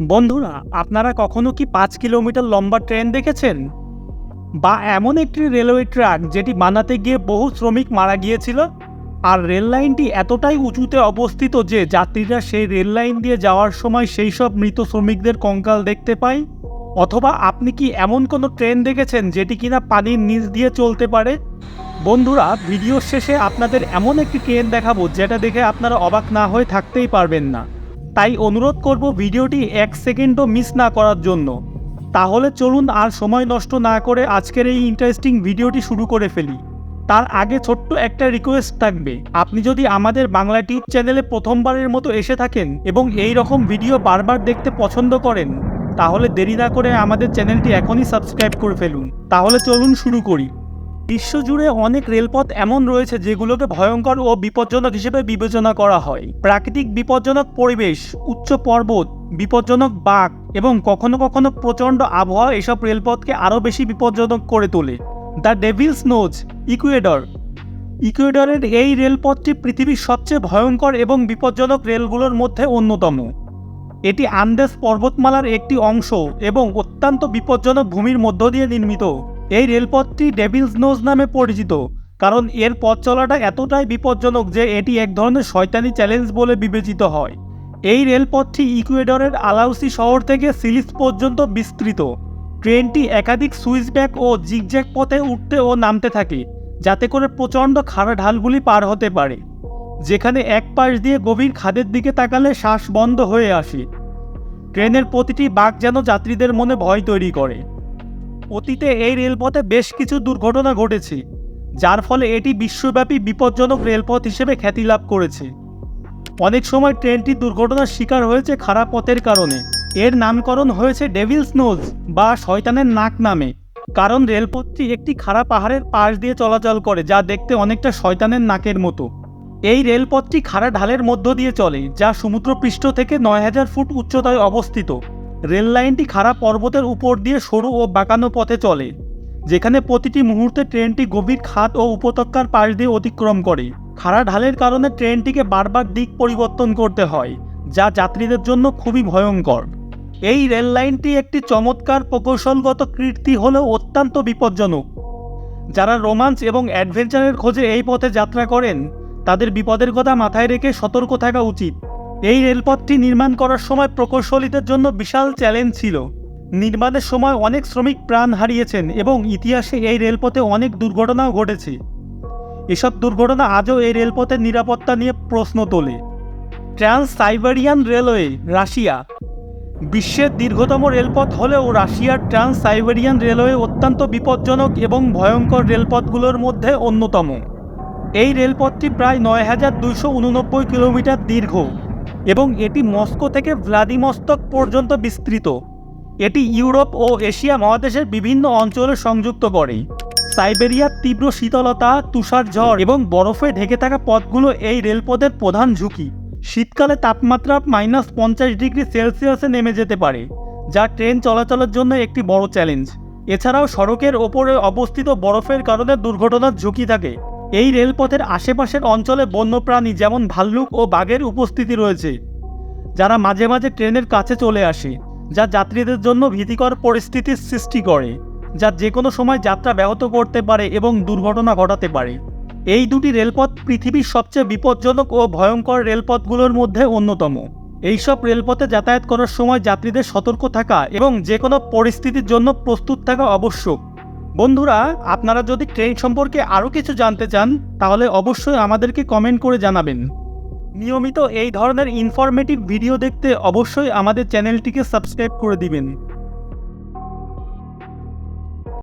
বন্ধুরা, আপনারা কখনো কি পাঁচ কিলোমিটার লম্বা ট্রেন দেখেছেন? বা এমন একটি রেলওয়ে ট্র্যাক যেটি বানাতে গিয়ে বহু শ্রমিক মারা গিয়েছিল? আর রেল লাইনটি এতটাই উঁচুতে অবস্থিত যে যাত্রীরা সেই রেল লাইন দিয়ে যাওয়ার সময় সেই সব মৃত শ্রমিকদের কঙ্কাল দেখতে পায়? অথবা আপনি কি এমন কোনো ট্রেন দেখেছেন যেটি কিনা পানির নিচ দিয়ে চলতে পারে? বন্ধুরা, ভিডিওর শেষে আপনাদের এমন একটি ট্রেন দেখাবো যেটা দেখে আপনারা অবাক না হয়ে থাকতেই পারবেন না। তাই অনুরোধ করব ভিডিওটি এক সেকেন্ডও মিস না করার জন্য। তাহলে চলুন আর সময় নষ্ট না করে আজকের এই ইন্টারেস্টিং ভিডিওটি শুরু করে ফেলি। তার আগে ছোট্ট একটা রিকোয়েস্ট থাকবে। আপনি যদি আমাদের বাংলা টিউব চ্যানেলে প্রথমবারের মতো এসে থাকেন এবং এই রকম ভিডিও বারবার দেখতে পছন্দ করেন, তাহলে দেরি না করে আমাদের চ্যানেলটি এখনই সাবস্ক্রাইব করে ফেলুন। তাহলে চলুন শুরু করি। বিশ্বজুড়ে অনেক রেলপথ এমন রয়েছে যেগুলোকে ভয়ঙ্কর ও বিপজ্জনক হিসেবে বিবেচনা করা হয়। প্রাকৃতিক বিপজ্জনক পরিবেশ, উচ্চ পর্বত, বিপজ্জনক বাঘ এবং কখনো কখনো প্রচণ্ড আবহাওয়া এসব রেলপথকে আরও বেশি বিপজ্জনক করে তোলে। The devil's nose, Ecuador. ইকুয়েডরের এই রেলপথটি পৃথিবীর সবচেয়ে ভয়ঙ্কর এবং বিপজ্জনক রেলগুলোর মধ্যে অন্যতম। এটি আন্দেস পর্বতমালার একটি অংশ এবং অত্যন্ত বিপজ্জনক ভূমির মধ্য দিয়ে নির্মিত। এই রেলপথটি ডেভিলস নোজ নামে পরিচিত, কারণ এর পথ চলাটা এতটাই বিপজ্জনক যে এটি এক ধরনের শয়তানি চ্যালেঞ্জ বলে বিবেচিত হয়। এই রেলপথটি ইকুয়েডরের আলাউসি শহর থেকে সিলিস পর্যন্ত বিস্তৃত। ট্রেনটি একাধিক সুইচ ব্যাক ও জিগজ্যাক পথে উঠতে ও নামতে থাকে, যাতে করে প্রচণ্ড খাড়া ঢালগুলি পার হতে পারে, যেখানে এক পাশ দিয়ে গভীর খাদের দিকে তাকালে শ্বাস বন্ধ হয়ে আসে। ট্রেনের প্রতিটি বাঘ যেন যাত্রীদের মনে ভয় তৈরি করে। অতীতে এই রেলপথে বেশ কিছু দুর্ঘটনা ঘটেছে, যার ফলে এটি বিশ্বব্যাপী বিপজ্জনক রেলপথ হিসেবে খ্যাতি লাভ করেছে। অনেক সময় ট্রেনটি দুর্ঘটনার শিকার হয়েছে খারাপ পথের কারণে। এর নামকরণ হয়েছে ডেভিলস নোজ বা শয়তানের নাক নামে, কারণ রেলপথটি একটি খারাপ পাহাড়ের পাশ দিয়ে চলাচল করে, যা দেখতে অনেকটা শয়তানের নাকের মতো। এই রেলপথটি খাড়া ঢালের মধ্য দিয়ে চলে, যা সমুদ্রপৃষ্ঠ থেকে নয় হাজার ফুট উচ্চতায় অবস্থিত। রেল লাইনটি খাড়া পর্বতের উপর দিয়ে সরু ও বাঁকানো পথে চলে, যেখানে প্রতিটি মুহূর্তে ট্রেনটি গভীর খাত ও উপত্যকার পাশ দিয়ে অতিক্রম করে। খাড়া ঢালের কারণে ট্রেনটিকে বারবার দিক পরিবর্তন করতে হয়, যা যাত্রীদের জন্য খুবই ভয়ঙ্কর। এই রেল লাইনটি একটি চমৎকার প্রকৌশলগত কীর্তি হলেও অত্যন্ত বিপজ্জনক। যারা রোমাঞ্চ এবং অ্যাডভেঞ্চারের খোঁজে এই পথে যাত্রা করেন, তাদের বিপদের কথা মাথায় রেখে সতর্ক থাকা উচিত। এই রেলপথটি নির্মাণ করার সময় প্রকৌশলীদের জন্য বিশাল চ্যালেঞ্জ ছিল। নির্মাণের সময় অনেক শ্রমিক প্রাণ হারিয়েছেন এবং ইতিহাসে এই রেলপথে অনেক দুর্ঘটনাও ঘটেছে। এসব দুর্ঘটনা আজও এই রেলপথের নিরাপত্তা নিয়ে প্রশ্ন তোলে। Trans Siberian railway, Russia. বিশ্বের দীর্ঘতম রেলপথ হলেও রাশিয়ার ট্রান্স সাইবেরিয়ান রেলওয়ে অত্যন্ত বিপজ্জনক এবং ভয়ঙ্কর রেলপথগুলোর মধ্যে অন্যতম। এই রেলপথটি প্রায় নয় হাজার দুইশো উননব্বই কিলোমিটার দীর্ঘ। এবং এটি মস্কো থেকে ভ্লাদিমস্তক পর্যন্ত বিস্তৃত। এটি ইউরোপ ও এশিয়া মহাদেশের বিভিন্ন অঞ্চলে সংযুক্ত করে। সাইবেরিয়ার তীব্র শীতলতা, তুষার ঝড় এবং বরফে ঢেকে থাকা পথগুলো এই রেলপথের প্রধান ঝুঁকি। শীতকালে তাপমাত্রা মাইনাস পঞ্চাশ ডিগ্রি সেলসিয়াসে নেমে যেতে পারে, যা ট্রেন চলাচলের জন্য একটি বড় চ্যালেঞ্জ। এছাড়াও সড়কের ওপরে অবস্থিত বরফের কারণে দুর্ঘটনার ঝুঁকি থাকে। এই রেলপথের আশেপাশের অঞ্চলে বন্যপ্রাণী যেমন ভাল্লুক ও বাঘের উপস্থিতি রয়েছে, যারা মাঝে মাঝে ট্রেনের কাছে চলে আসে, যা যাত্রীদের জন্য ভীতিকর পরিস্থিতির সৃষ্টি করে, যা যে কোনো সময় যাত্রা ব্যাহত করতে পারে এবং দুর্ঘটনা ঘটাতে পারে। এই দুটি রেলপথ পৃথিবীর সবচেয়ে বিপজ্জনক ও ভয়ঙ্কর রেলপথগুলোর মধ্যে অন্যতম। এইসব রেলপথে যাতায়াত করার সময় যাত্রীদের সতর্ক থাকা এবং যে কোনো পরিস্থিতির জন্য প্রস্তুত থাকা আবশ্যক। বন্ধুরা, আপনারা যদি ট্রেন সম্পর্কে আরও কিছু জানতে চান, তাহলে অবশ্যই আমাদেরকে কমেন্ট করে জানাবেন। নিয়মিত এই ধরনের ইনফরমেটিভ ভিডিও দেখতে অবশ্যই আমাদের চ্যানেলটিকে সাবস্ক্রাইব করে দিবেন।